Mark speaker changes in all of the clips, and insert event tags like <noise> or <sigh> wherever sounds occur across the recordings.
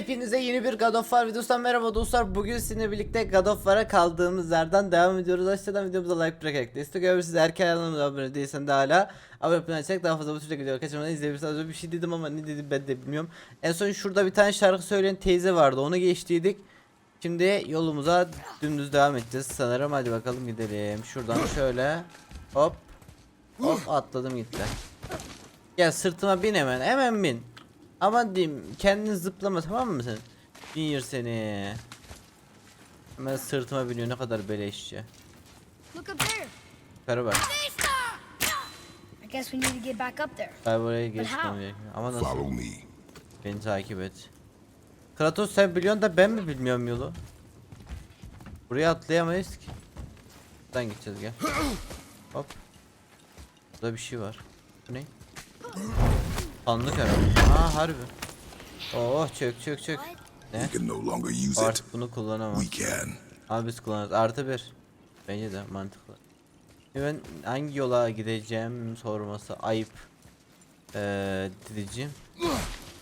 Speaker 1: Hepinize yeni bir God of War videosundan merhaba dostlar. Bugün sizinle birlikte God of War'a kaldığımız yerden devam ediyoruz. Aşağıdan videomuza like bırakarak destek olabilirsiniz. Eğer kanalımıza abone değilsen de hala abone olmayı daha fazla bu türde videoları kaçırmadan izleyebilirsiniz. Bir şey dedim ama ne dedim ben de bilmiyorum. En son şurada bir tane şarkı söyleyen teyze vardı. Onu geçtiydik. Şimdi yolumuza dümdüz devam edeceğiz sanırım. Hadi bakalım gidelim. Şuradan şöyle hop hop atladım gitti. Gel sırtıma bin hemen. Hemen bin. Aman diyeyim kendini zıplama tamam mı sen? Bin seni. Hemen sırtıma biniyor ne kadar beleşçi. Yukarı bak.
Speaker 2: I guess we need to get back up there.
Speaker 1: Ben buraya geçmem gerekiyor. Ama nasıl? Beni takip et. Kratos sen biliyorsun da ben mi bilmiyorum yolu? Buraya atlayamayız ki. Buradan gideceğiz gel. Hop. Burada bir şey var. Bu ne? Sandık herhalde. Aa harbi. Oh çök çök çök. Ne?
Speaker 3: We can no longer use it.
Speaker 1: Artık bunu kullanamam.
Speaker 3: We can.
Speaker 1: Abi biz kullanırız. Artı bir. Bence de mantıklı. Şimdi Ben hangi yola gideceğim sorması ayıp. Ee, dedeciğim.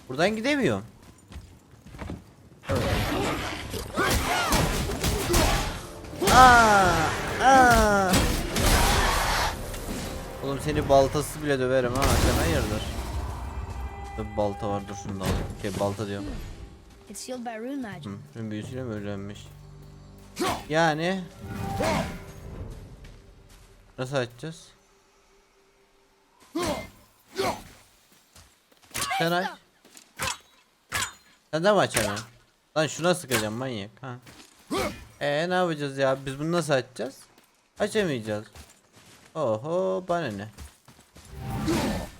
Speaker 1: Buradan gidemiyorum. Aa, aa. Oğlum seni baltası bile döverim ha sen hayırdır? Burada bir balta var dur şunu da alayım. Şey balta diyorum.
Speaker 2: It's sealed by rune magic.
Speaker 1: Hı, Şunun büyüsüyle mi öğrenmiş? Yani Nasıl açacağız? Sen aç. Sen de mi açamıyorsun? Lan şuna sıkacağım manyak ha. Ee ne yapacağız ya? Biz bunu nasıl açacağız? Açamayacağız. Oho bana ne?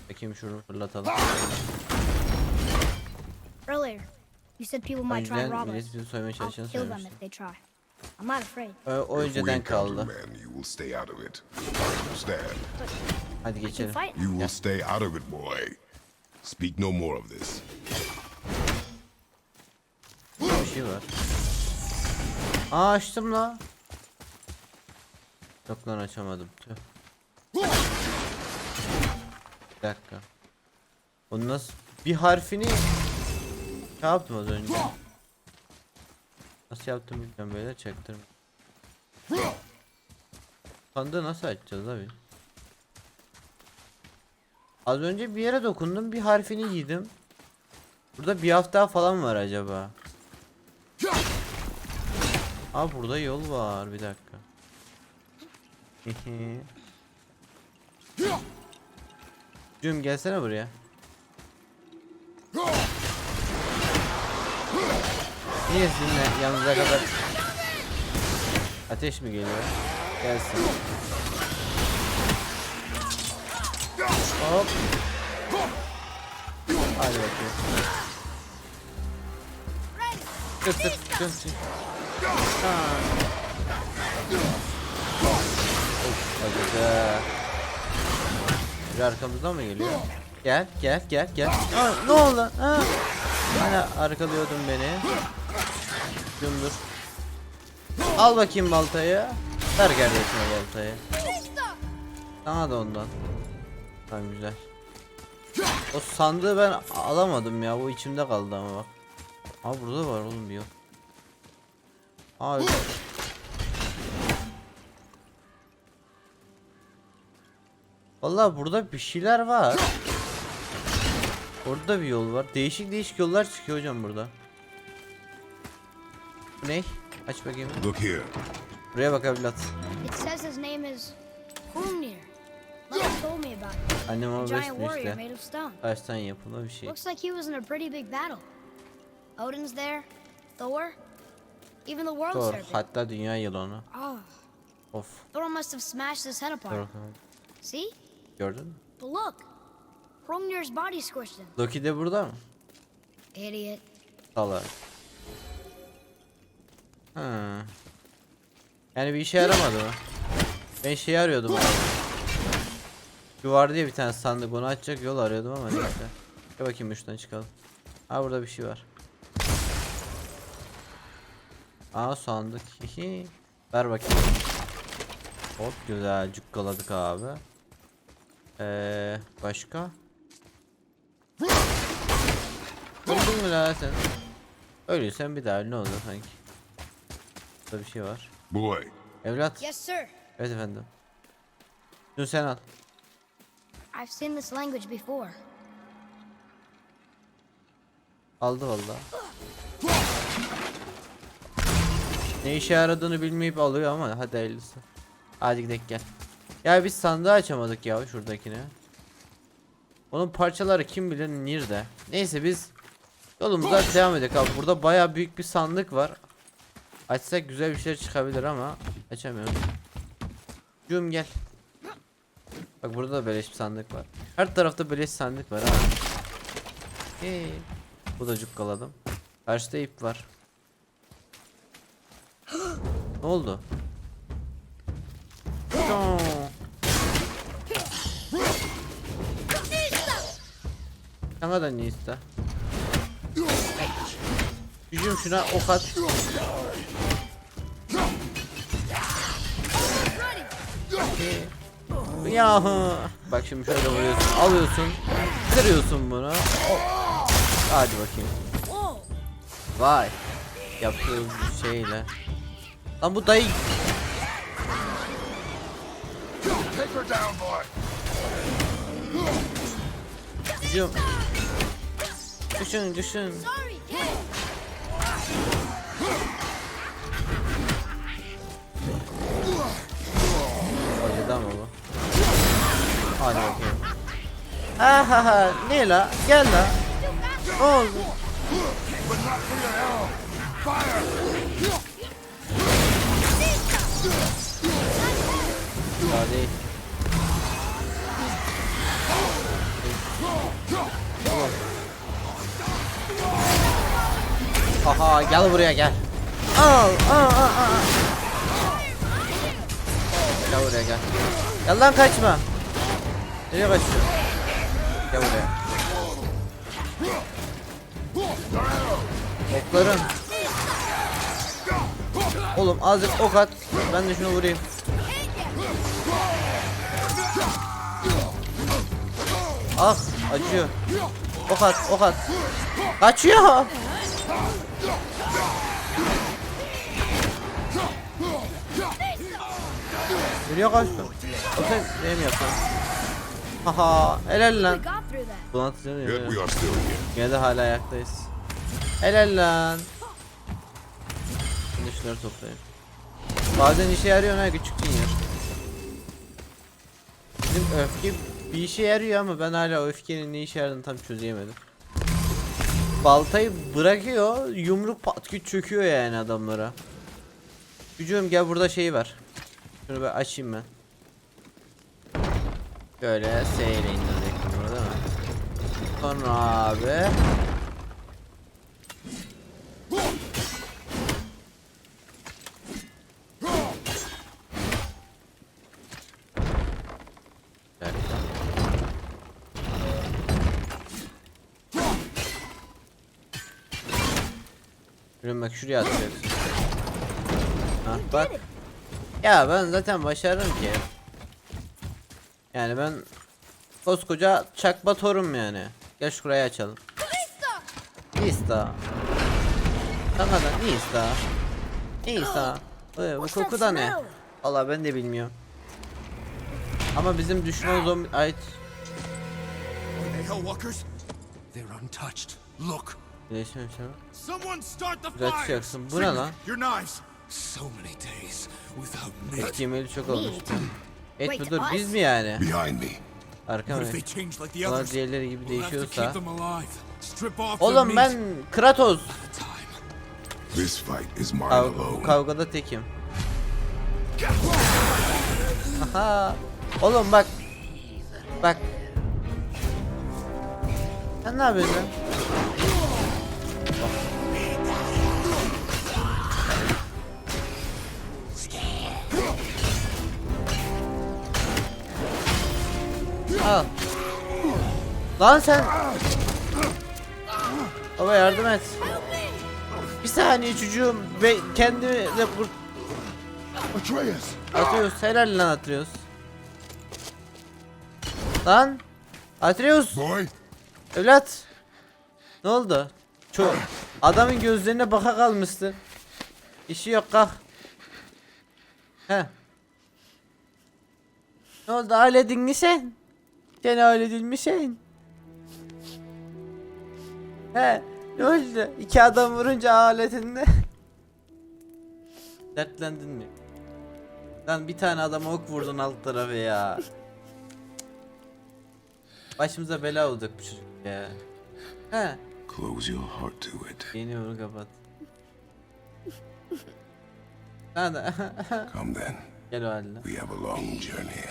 Speaker 1: Bakayım şunu fırlatalım.
Speaker 2: Earlier, you said people
Speaker 1: O
Speaker 2: might try to
Speaker 1: yüzden
Speaker 2: rob us.
Speaker 1: millet bizi soymaya
Speaker 2: I'll kill them
Speaker 1: söylemişti.
Speaker 2: if they try. I'm not afraid.
Speaker 1: O, o
Speaker 3: If we
Speaker 1: önceden
Speaker 3: encounter
Speaker 1: kaldı.
Speaker 3: man, you will stay out of it. Understand?
Speaker 1: Hadi
Speaker 2: You
Speaker 1: geçelim.
Speaker 2: fight.
Speaker 3: You will stay out of it, boy. Speak no more of this.
Speaker 1: Bir şey var. Aa açtım la. Yok lan açamadım. Tüh. Bir dakika. Onu nasıl bir harfini ne yaptım az önce? Nasıl yaptım bilmiyorum böyle çaktırma. Sandığı nasıl açacağız abi? Az önce bir yere dokundum bir harfini giydim. Burada bir hafta falan var acaba. Aa burada yol var bir dakika. <laughs> Cüm gelsene buraya. Niye sizinle yanınıza kadar Ateş mi geliyor? Gelsin. Hop. Hadi bakayım. Tık tık. Tamam. Of acıdı. Bir arkamızdan mı geliyor? Gel gel gel gel. Aa, ne oldu? Ha? Hani arkalıyordun beni. Cumdur. Al bakayım baltayı. Ver kardeşime baltayı. Sana da ondan. Tamam güzel. O sandığı ben alamadım ya. Bu içimde kaldı ama bak. Aa burada var oğlum bir yol. Aa Vallahi burada bir şeyler var. Orada bir yol var. Değişik değişik yollar çıkıyor hocam burada. Ne? Aç bakayım.
Speaker 3: Look here.
Speaker 1: Buraya bak evlat.
Speaker 2: It says his name is Hrungnir. Mother told me about him.
Speaker 1: Annem
Speaker 2: of stone.
Speaker 1: Taştan yapılma bir şey.
Speaker 2: Looks like he was in a pretty big battle. Odin's there, Thor, even the world
Speaker 1: Thor.
Speaker 2: serpent.
Speaker 1: Hatta dünya yılanı.
Speaker 2: Oh,
Speaker 1: Of.
Speaker 2: Thor must have smashed his head
Speaker 1: Thor.
Speaker 2: apart. See?
Speaker 1: Gördün mü?
Speaker 2: But look, Hrungnir's body squished him.
Speaker 1: Loki de burada mı?
Speaker 2: Idiot.
Speaker 1: Salak. Yani bir işe yaramadı mı? Ben şey arıyordum abi. Şu vardı ya bir tane sandık onu açacak yol arıyordum ama neyse. Gel bakayım şuradan çıkalım. Ha burada bir şey var. Aa sandık. Ver bakayım. Hop güzel cukkaladık abi. Ee, başka? Buldun mu la sen? Öyleysen bir daha ne olur sanki. Burada bir şey var.
Speaker 3: Boy,
Speaker 1: Evlat.
Speaker 2: Yes, sir.
Speaker 1: Evet efendim. Dur sen al.
Speaker 2: I've seen this language before.
Speaker 1: Aldı valla. Ne işe yaradığını bilmeyip alıyor ama hadi hayırlısı. Hadi gidelim gel. Ya biz sandığı açamadık ya şuradakini. Onun parçaları kim bilir nerede. Neyse biz yolumuza devam edelim abi. Burada baya büyük bir sandık var. Açsak güzel bir şeyler çıkabilir ama açamıyorum. Cum gel. Bak burada da beleş bir sandık var. Her tarafta beleş sandık var ha. Hey. Bu da cukkaladım. Karşıda ip var. ne oldu? Sana da ne iste? Gücüm şuna ok at. Ya bak şimdi şöyle vuruyorsun, alıyorsun, kırıyorsun bunu. O- Hadi bakayım. Vay. Yaptığım şeyle. Lan bu dayı. Gücüm. Düşün düşün. Hadi bakayım. Ha ha ha. Ne la? Gel la. Ne oldu? Daha değil. Aha gel buraya gel. Al al al al. Gel buraya gel. Gel lan kaçma. Nereye kaçıyorsun? Gel buraya. Okların. Oğlum azıcık ok at. Ben de şunu vurayım. Ah acıyor. Ok at ok at. Kaçıyor. Nereye kaçtın? O sen ne mi yaptın? Haha helal lan.
Speaker 3: Are still here.
Speaker 1: Yine de hala ayaktayız. Helal lan. Şimdi şunları toplayayım. Bazen işe yarıyor ha küçük yer. Bizim öfke bir işe yarıyor ama ben hala o öfkenin ne işe yaradığını tam çözemedim. Baltayı bırakıyor, yumruk pat çöküyor yani adamlara. Gücüm gel burada şey var. Şunu bir açayım ben. Böyle S ile indirecektim bunu değil mi? Sonra abi. Şuraya bak şuraya atıyoruz. Ha, bak. Ya ben zaten başarırım ki. Yani ben koskoca çakma torum yani. Gel şurayı açalım. Nista. Sana da Nista. Nista. Ee, bu koku da ne? Valla ben de bilmiyorum. Ama bizim düşman zombi ait
Speaker 4: Hey, Hellwalkers! They're untouched. Look!
Speaker 1: Birleşme şey var.
Speaker 4: Someone start the
Speaker 1: Güzel
Speaker 4: fire!
Speaker 1: çıkacaksın. Bu ne lan?
Speaker 4: Your knives! So many days without meat.
Speaker 1: Et yemeli çok olmuştu. Et budur biz mi yani?
Speaker 3: Behind me.
Speaker 1: Arka
Speaker 4: What
Speaker 1: mı?
Speaker 4: if they change like the
Speaker 1: Bunlar diğerleri gibi değişiyorsa. Oğlum ben. Kratos.
Speaker 3: This fight is mine alone.
Speaker 1: kavgada tekim. Aha. Oğlum bak. Bak. Sen ne yapıyorsun Al. Lan sen. Baba yardım et. Bir saniye çocuğum ve kendimi de vur
Speaker 3: Atreus!
Speaker 1: atıyoruz. Helal lan atıyoruz. Lan Atreus
Speaker 3: Boy,
Speaker 1: evlat. Ne oldu? Çok Adamın gözlerine baka kalmışsın. İşi yok kalk. He. Ne oldu ailedin sen? Sen ailedin mi sen? He ne oldu? İki adam vurunca aletinde. <laughs> Dertlendin mi? Lan bir tane adama ok vurdun alt tarafı ya. Başımıza bela olacak bu çocuk ya. He.
Speaker 3: Close your heart to it.
Speaker 1: Yeni onu kapat. <laughs> Hadi.
Speaker 3: Come then.
Speaker 1: Gel o halde.
Speaker 3: We have a long journey.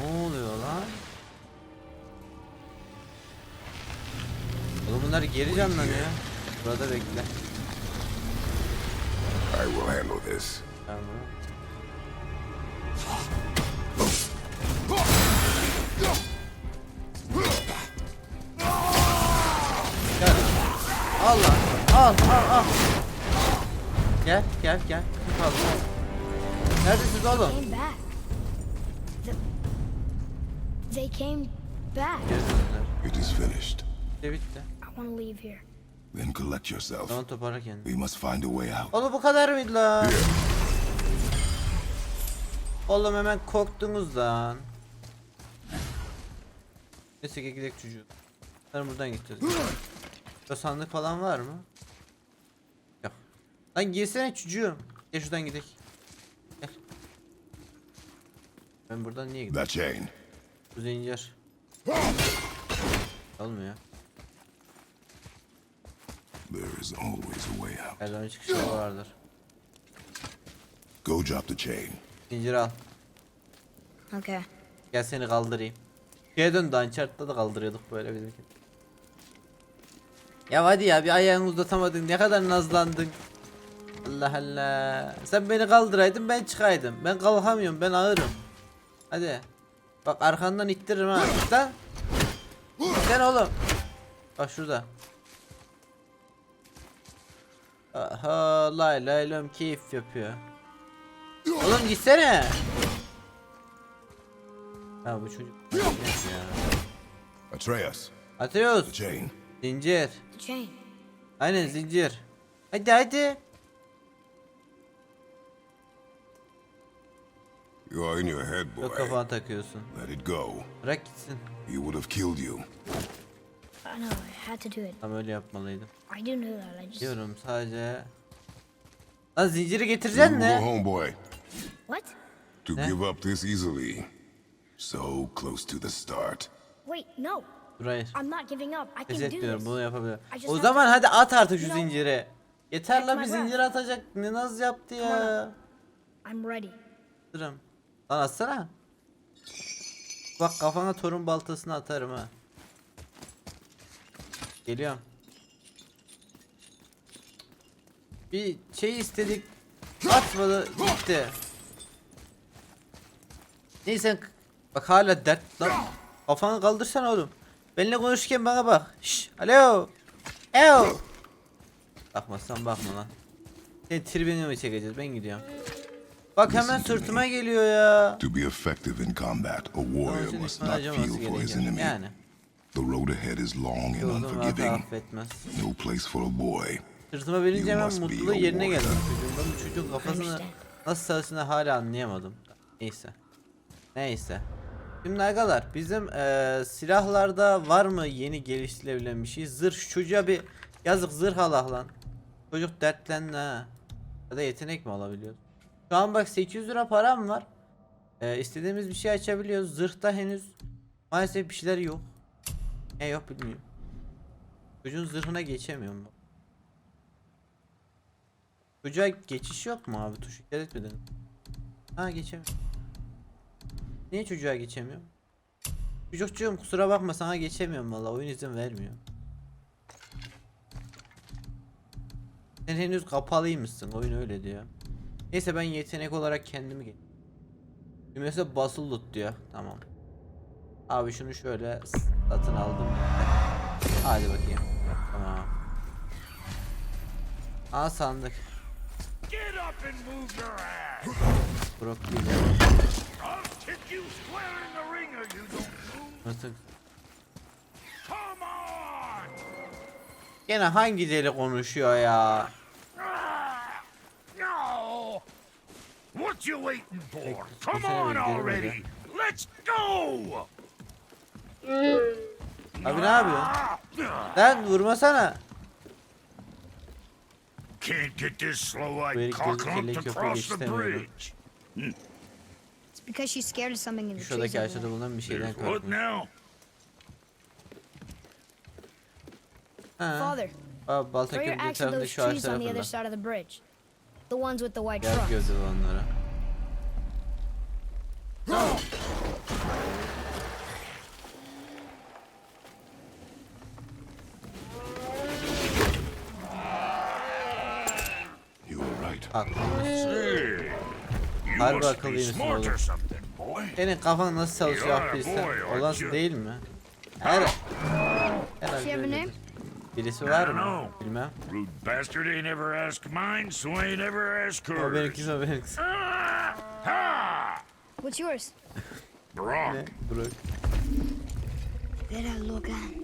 Speaker 1: Ne oluyor lan? Oğlum bunlar geri canlanıyor. Burada bekle.
Speaker 3: I will handle this.
Speaker 1: Tamam. Gel. Al lan. Al al al. Gel gel gel. Al. Neredesiniz oğlum?
Speaker 2: Came back. The, they came back.
Speaker 3: It is finished.
Speaker 1: Bitti.
Speaker 2: I want to leave here.
Speaker 3: Then collect yourself.
Speaker 1: Tamam toparla kendini.
Speaker 3: We must find a way out.
Speaker 1: Oğlum bu kadar mıydı lan? Oğlum hemen korktunuz lan. Neyse gel gidelim çocuğu. Sen buradan gideceğiz. Burada sandık falan var mı? Lan girsene çocuğum. Gel şuradan gidelim. Gel. Ben buradan niye gidiyorum?
Speaker 3: That chain.
Speaker 1: Bu zincir. Olmuyor.
Speaker 3: There is always a way out.
Speaker 1: Her zaman çıkışı vardır.
Speaker 3: Go drop the chain.
Speaker 1: Zincir al.
Speaker 2: Okay.
Speaker 1: Gel seni kaldırayım. Şeye döndü Uncharted'da da kaldırıyorduk böyle bizimki. Ya hadi ya bir ayağını uzatamadın ne kadar nazlandın. Allah Allah. Sen beni kaldıraydın ben çıkaydım. Ben kalkamıyorum ben ağırım. Hadi. Bak arkandan ittiririm ha. Lan. Sen oğlum. Bak şurada. Aha lay lay lom keyif yapıyor. Oğlum gitsene. Ya bu çocuk ya.
Speaker 3: Atreus. The chain.
Speaker 1: Zincir.
Speaker 2: Chain.
Speaker 1: Aynen zincir. Hadi hadi.
Speaker 3: You are in your head,
Speaker 1: Yok
Speaker 3: boy.
Speaker 1: kafana takıyorsun.
Speaker 3: Let it go.
Speaker 1: Bırak gitsin.
Speaker 3: He would have killed you.
Speaker 2: I know. I had to do it.
Speaker 1: Tam öyle yapmalıydım.
Speaker 2: I do know that. I just.
Speaker 1: Diyorum sadece. Lan zinciri getireceksin
Speaker 3: will go
Speaker 1: ne?
Speaker 3: home, boy.
Speaker 2: What?
Speaker 3: To
Speaker 1: Ne?
Speaker 3: give up this easily. So close to the start.
Speaker 2: Wait, no.
Speaker 1: Dur hayır.
Speaker 2: I'm not giving up. I can do this.
Speaker 1: bunu yapabilirim.
Speaker 2: I just
Speaker 1: O zaman
Speaker 2: to-
Speaker 1: hadi at artık şu zinciri. Yeter la bir zincir atacak. Ne naz yaptı ya.
Speaker 2: I'm ready.
Speaker 1: Durum. Lan atsana. Bak kafana torun baltasını atarım ha. Geliyorum. Bir şey istedik. Atmadı gitti. Neyse bak hala dert lan. Kafanı kaldırsana oğlum. Benimle konuşurken bana bak. Şş, alo. Eo. Bakmazsan bakma lan. Sen tribini mi çekeceğiz? Ben gidiyorum. Bak hemen sırtıma geliyor ya.
Speaker 3: To be effective in combat, a warrior must not feel for his enemy.
Speaker 1: Yani.
Speaker 3: The road ahead is long and unforgiving. No place for a boy.
Speaker 1: Sırtıma binince hemen mutluluğu yerine geldi
Speaker 3: warrior.
Speaker 1: çocuğun. Ben bu çocuğun kafasını nasıl çalıştığını hala anlayamadım. Neyse. Neyse. Şimdi agalar bizim eee, silahlarda var mı yeni geliştirilebilen bir şey? Zırh şu çocuğa bir yazık zırh Allah lan. Çocuk dertlendi ha. Ya da yetenek mi alabiliyoruz? Şu an bak 800 lira param var. Eee istediğimiz bir şey açabiliyoruz. Zırhta henüz maalesef bir şeyler yok. Ne yok bilmiyorum. Çocuğun zırhına geçemiyorum. Çocuğa geçiş yok mu abi? Tuşu dikkat etmedin. Ha geçemiyorum. Niye çocuğa geçemiyorum? Çocukcuğum kusura bakma sana geçemiyorum valla oyun izin vermiyor. Sen henüz kapalıymışsın oyun öyle diyor. Neyse ben yetenek olarak kendimi geç. Mesela basılı tut diyor. Tamam. Abi şunu şöyle satın aldım. <laughs> Hadi bakayım. Tamam. Aa sandık.
Speaker 5: Move.
Speaker 1: Nasıl? Gene hangi deli konuşuyor ya?
Speaker 5: Ah, no! What you waiting for? Come on already! Let's go!
Speaker 1: Abi ne yapıyorsun? Lan vurmasana.
Speaker 5: Can't get this slow-eyed
Speaker 1: gözü
Speaker 5: cocklump to cross the bridge.
Speaker 2: It's because she's scared of something in the trees.
Speaker 1: Şuradaki
Speaker 2: there.
Speaker 1: bulunan bir şeyden korkmuş.
Speaker 2: Father,
Speaker 1: Abi balta köprü
Speaker 2: those
Speaker 1: şu
Speaker 2: trees
Speaker 1: ağaçlara
Speaker 2: on the other
Speaker 3: You were right.
Speaker 1: Aklımız.
Speaker 5: Hey, you
Speaker 1: Harbi
Speaker 5: must be
Speaker 1: akıllıymışsın oğlum.
Speaker 5: or something, boy.
Speaker 1: Senin kafan nasıl çalışıyor
Speaker 5: You're a
Speaker 1: bilsen. Olası
Speaker 5: you?
Speaker 1: değil mi? Her... Herhalde
Speaker 2: have a name?
Speaker 1: öyledir. Birisi var mı? Bilmem.
Speaker 5: Rude bastard ain't ever asked mine, so ain't ever asked
Speaker 1: O benimkisi o benimkisi.
Speaker 5: Ha!
Speaker 2: What's yours?
Speaker 5: Brock.
Speaker 1: Ne? Bırak.
Speaker 2: Vera Logan.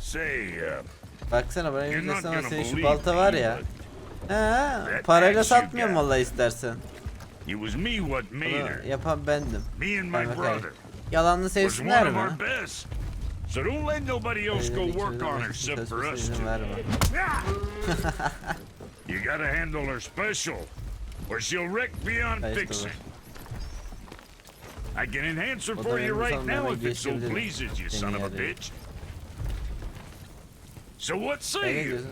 Speaker 5: Say, uh,
Speaker 1: Baksana bana
Speaker 5: You're not
Speaker 1: senin şu
Speaker 5: believe
Speaker 1: balta var
Speaker 5: me,
Speaker 1: ya.
Speaker 5: but
Speaker 1: parayla
Speaker 5: axe you
Speaker 1: satmıyorum
Speaker 5: got.
Speaker 1: vallahi istersen.
Speaker 5: it was me what made
Speaker 1: Bunu
Speaker 5: her.
Speaker 1: yapan bendim.
Speaker 5: Me and my brother.
Speaker 1: Yalanını
Speaker 5: Was one
Speaker 1: sevsinler
Speaker 5: of
Speaker 1: mi?
Speaker 5: our best. So don't let nobody else go work on her except for us two. <laughs> You gotta handle her special, or she'll wreck beyond fixing. I can enhance her for you right now if it so pleases you, son of a bitch. So what
Speaker 1: Ne
Speaker 5: say you?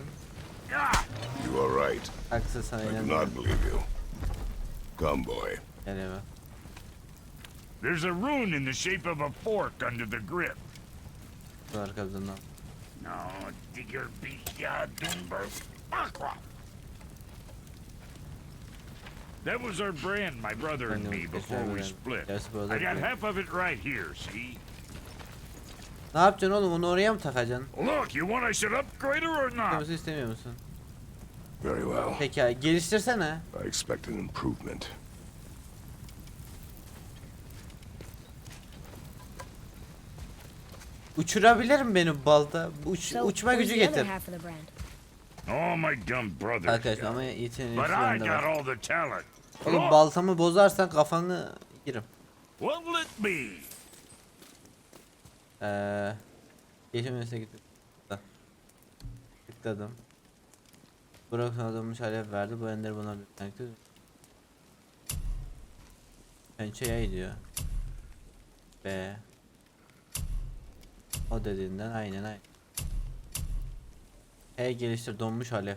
Speaker 5: Ah!
Speaker 3: You are right.
Speaker 1: Haksız
Speaker 3: I do not believe you. Come, boy.
Speaker 5: There's a rune in the shape of a fork under the grip.
Speaker 1: Şu arkamdan.
Speaker 5: No, digger beast ya Doomberg. Aqua. That was our brand, my brother and me, before we split. I got half of it right here, see?
Speaker 1: Ne yapacaksın oğlum onu oraya mı takacaksın?
Speaker 5: Look, you want I should upgrade her or not?
Speaker 1: Yapması istemiyor musun?
Speaker 3: Very well.
Speaker 1: Peki geliştirsene.
Speaker 3: I expect an improvement.
Speaker 1: Uçurabilir mi beni balta? Uç, uçma gücü getir.
Speaker 5: Oh, my dumb brother.
Speaker 1: Arkadaşlar ama yeteneği
Speaker 5: But I got
Speaker 1: var.
Speaker 5: all the talent.
Speaker 1: Oğlum
Speaker 5: Look,
Speaker 1: baltamı bozarsan kafanı yerim.
Speaker 5: what'll it be?
Speaker 1: Eee Geçemese gittim. Tıkladım. Bırakın adammış alev verdi. Bu ender buna bir tankti. Pençe yay diyor. B. O dediğinden aynen aynen. He geliştir donmuş alev.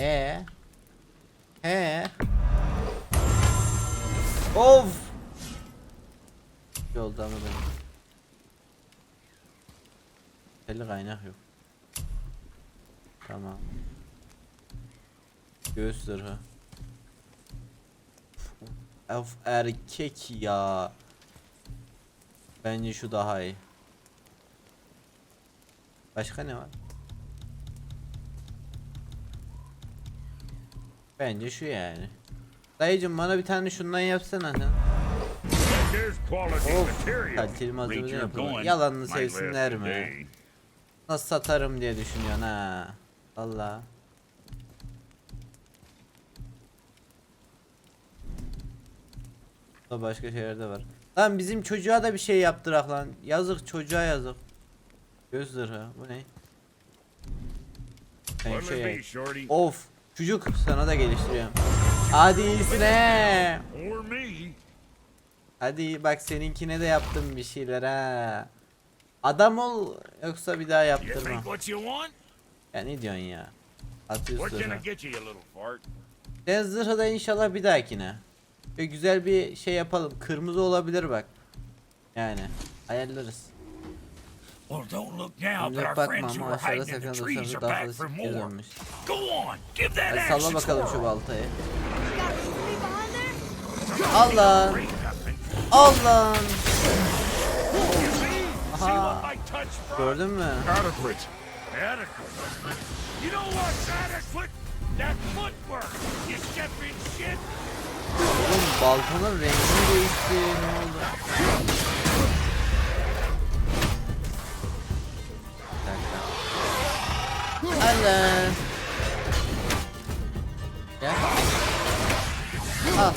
Speaker 1: E. He. Of. Yolda ama benim. Telli kaynak yok. Tamam. Göğüs zırhı. Of erkek ya. Bence şu daha iyi. Başka ne var? Bence şu yani. Dayıcım bana bir tane şundan yapsana Of, kaliteli malzemeden
Speaker 5: going.
Speaker 1: Yalanını sevsinler mi? Nasıl satarım diye düşünüyorsun ha. Allah. Da başka şeyler de var. Lan bizim çocuğa da bir şey yaptırak lan. Yazık çocuğa yazık. Göz zırhı. Bu ne? Ben şey? Of. Çocuk sana da geliştiriyorum. Hadi iyisine. Hadi bak seninkine de yaptım bir şeyler ha. Adam ol yoksa bir daha yaptırma. Ya ne diyorsun ya? Atıyorsun? Sen zırhı da inşallah bir dahakine. Ve güzel bir şey yapalım. Kırmızı olabilir bak. Yani ayarlarız.
Speaker 5: Well, don't look now, but our
Speaker 1: bakma
Speaker 5: friends who
Speaker 1: aşağıda
Speaker 5: hiding in the
Speaker 1: sakın
Speaker 5: trees are
Speaker 1: daha
Speaker 5: back
Speaker 1: fazla
Speaker 5: for
Speaker 1: geri
Speaker 5: more.
Speaker 1: dönmüş.
Speaker 5: Go on, give that
Speaker 1: Hadi salla bakalım şu baltayı. Allah! Allah! Aha! Gördün mü?
Speaker 5: Adequate. You know what's adequate? That footwork. You stepping shit.
Speaker 1: Oğlum baltanın rengini değişti. Ne oldu? Allah. Gel. Al.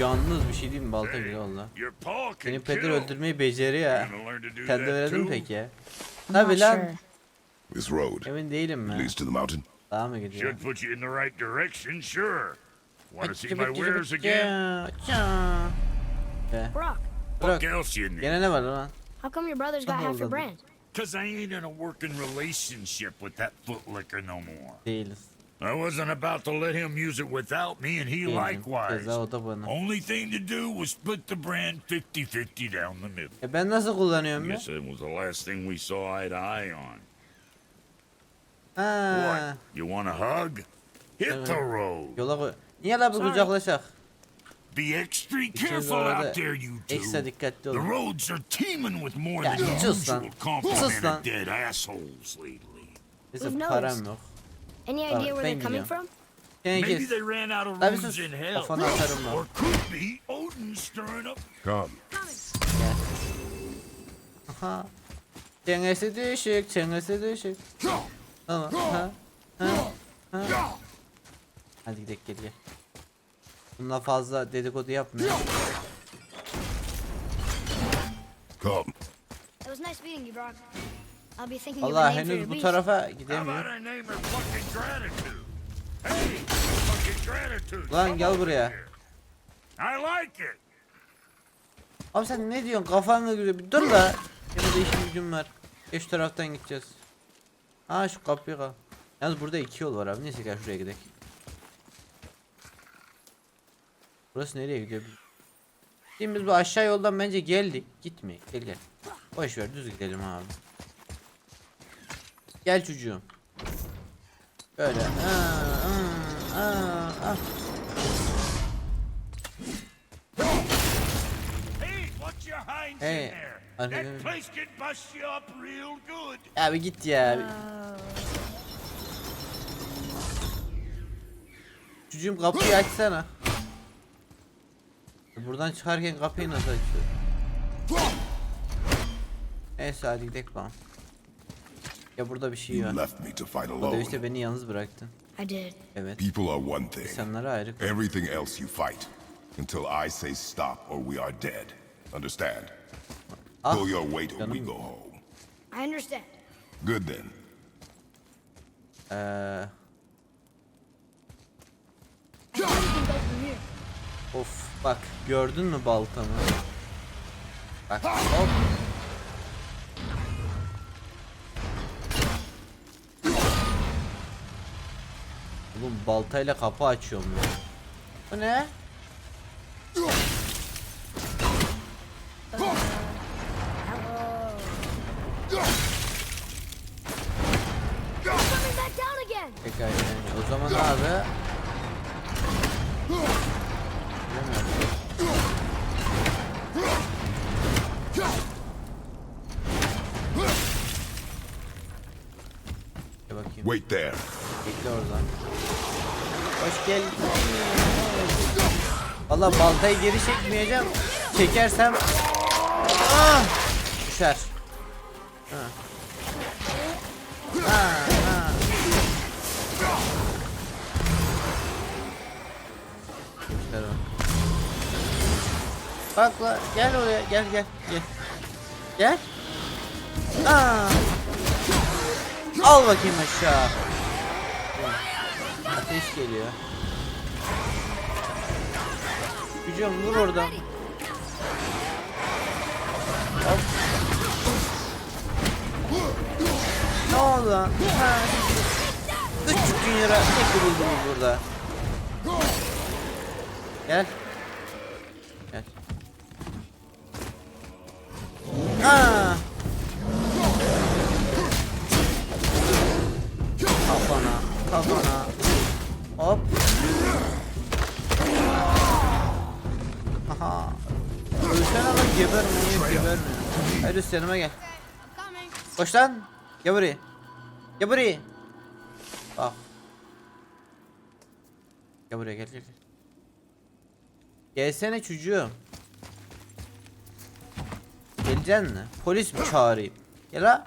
Speaker 1: Yalnız bir şey diyeyim mi? Balta güzel oldu. Seni Pedir
Speaker 5: kill.
Speaker 1: öldürmeyi beceriyor. Kendi
Speaker 5: that
Speaker 1: öğrendin peki? Tabi lan.
Speaker 3: This road
Speaker 1: Emin değilim mi?
Speaker 3: leads to the mountain.
Speaker 1: Daha mı gidiyor?
Speaker 5: Should put you in the right direction, sure. Want to see my
Speaker 1: bıçı
Speaker 5: wares again?
Speaker 1: Ça. Be.
Speaker 2: Brock,
Speaker 1: Bırak.
Speaker 5: What else you need?
Speaker 1: Gene ne var lan?
Speaker 2: how come your brother's got half your
Speaker 1: Hold
Speaker 2: brand?
Speaker 5: Cause I ain't in a working relationship with that footlicker no more.
Speaker 1: Değiliz.
Speaker 5: I wasn't about to let him use it without me, and he
Speaker 1: Değilim.
Speaker 5: likewise.
Speaker 1: Keza o da bana.
Speaker 5: Only thing to do was split the brand 50-50 down the middle.
Speaker 1: E ben nasıl kullanıyorum ya?
Speaker 5: Guess it was the last thing we saw eye to eye on.
Speaker 1: Ha.
Speaker 5: What? You want a hug? Hit the road.
Speaker 1: Yola koy. Niye la bir
Speaker 2: Sorry.
Speaker 1: kucaklaşak?
Speaker 5: Be extra careful out there, you
Speaker 1: Ekstra
Speaker 5: two.
Speaker 1: dikkatli
Speaker 5: The
Speaker 1: olun.
Speaker 5: roads are teeming with more
Speaker 1: Ya,
Speaker 5: than
Speaker 1: sus lan.
Speaker 5: usual
Speaker 1: Sus
Speaker 5: complement
Speaker 1: lan.
Speaker 5: of dead assholes lately.
Speaker 1: Neyse
Speaker 2: We've
Speaker 1: param
Speaker 2: noticed.
Speaker 1: yok.
Speaker 2: Any idea where they're coming from?
Speaker 1: Sen
Speaker 5: Maybe
Speaker 1: kes.
Speaker 5: they ran out of
Speaker 1: Lan bir
Speaker 5: rooms
Speaker 1: sus.
Speaker 5: in hell.
Speaker 1: Kafanı atarım lan.
Speaker 5: Or could be Odin stirring up
Speaker 3: Come.
Speaker 1: Aha. Çengesi düşük, çengesi düşük. Tamam. Ha. Ha. Ha. Hadi gidelim gel. Bununla fazla dedikodu yapmıyor.
Speaker 3: Come.
Speaker 2: It was nice meeting you, Brock. I'll be thinking of a
Speaker 1: Allah
Speaker 2: name for your
Speaker 1: henüz bu
Speaker 2: beast.
Speaker 1: tarafa
Speaker 5: about
Speaker 1: gidemiyor.
Speaker 5: I name her fucking gratitude? Hey, fucking gratitude.
Speaker 1: Lan gel buraya.
Speaker 5: I like it.
Speaker 1: Abi sen ne diyorsun? Kafan mı gülüyor? Bir dur la. Benim de işim gücüm var. Geç taraftan gideceğiz. Ha şu kapıyı kal. Yalnız burada iki yol var abi. Neyse gel şuraya gidelim. Burası nereye gidiyor? Şimdi biz bu aşağı yoldan bence geldik. Gitme. Gel gel. Boş ver düz gidelim abi. Gel çocuğum. Böyle. Aa, aa, aa, aa.
Speaker 5: Hey, what's your hinds
Speaker 1: Hey,
Speaker 5: in there?
Speaker 1: arkadaşlar.
Speaker 5: That place can bust you up real good.
Speaker 1: Abi git ya. Çocuğum kapıyı açsana. Buradan çıkarken kapıyı nasıl açıyor? Neyse hadi gidelim bakalım. Ya burada bir şey var. Bu dövüşte beni yalnız bıraktın.
Speaker 2: I did.
Speaker 1: Evet.
Speaker 3: People are one thing.
Speaker 1: İnsanlara ayrı.
Speaker 3: Everything else you fight. Until I say stop or we are dead. Understand?
Speaker 1: Ah,
Speaker 3: Go your way till we go home.
Speaker 2: I understand.
Speaker 3: Good then.
Speaker 2: Here.
Speaker 1: of bak gördün mü baltamı? Bak hop. Oğlum baltayla kapı açıyorum ya. Bu ne? Pekala. O zaman abi.
Speaker 3: Wait there.
Speaker 1: Bekle oradan. Hoş geldin. Valla baltayı geri çekmeyeceğim. Çekersem ah, Bak la gel oraya gel gel gel. Gel. Aa. Al bakayım aşağı. Ateş geliyor. Gücüm vur oradan. Hop. Ne oldu lan? Ha. 300 bin lira tek buldunuz burada. Gel. Aa. Kafana, kafana. Hop. Aha. Ölsene lan gebermiyor, gebermiyor. Hayır üst yanıma gel. Koş lan. Gel buraya. Gel buraya. Bak. Gel buraya gel. gel. Gelsene çocuğum. Geleceksin mi? Polis mi çağırayım? Gel ha.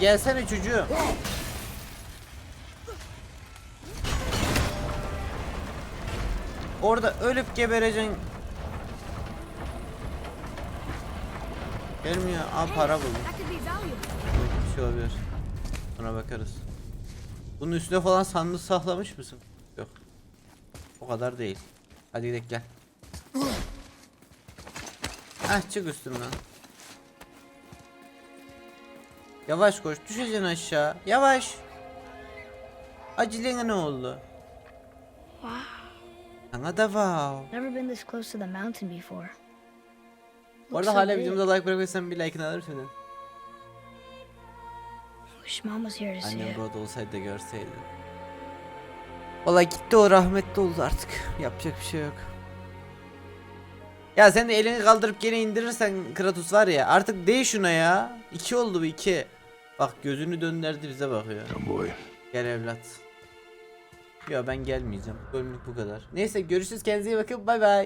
Speaker 1: Gelsene çocuğum. Orada ölüp gebereceksin. Gelmiyor. Aa para buldum. Bir şey olabilir. Ona bakarız. Bunun üstüne falan sandık saklamış mısın? Yok. O kadar değil. Hadi gidelim gel. Heh çık üstümden. Yavaş koş düşeceksin aşağı. Yavaş. Acilene ne oldu? Sana da wow.
Speaker 2: Never been this close to the mountain before.
Speaker 1: Bu arada hala videomuza like bırakırsan bir like'ını alır mısın?
Speaker 2: Wish mom was here to see
Speaker 1: Annem
Speaker 2: it.
Speaker 1: burada olsaydı da görseydi. Valla gitti o rahmetli oldu artık. Yapacak bir şey yok. Ya sen de elini kaldırıp gene indirirsen Kratos var ya artık değ şuna ya. İki oldu bu iki. Bak gözünü döndürdü bize bakıyor.
Speaker 3: Boy.
Speaker 1: Gel evlat. Ya ben gelmeyeceğim. Bölümlük bu kadar. Neyse görüşürüz kendinize iyi bakın bay bay.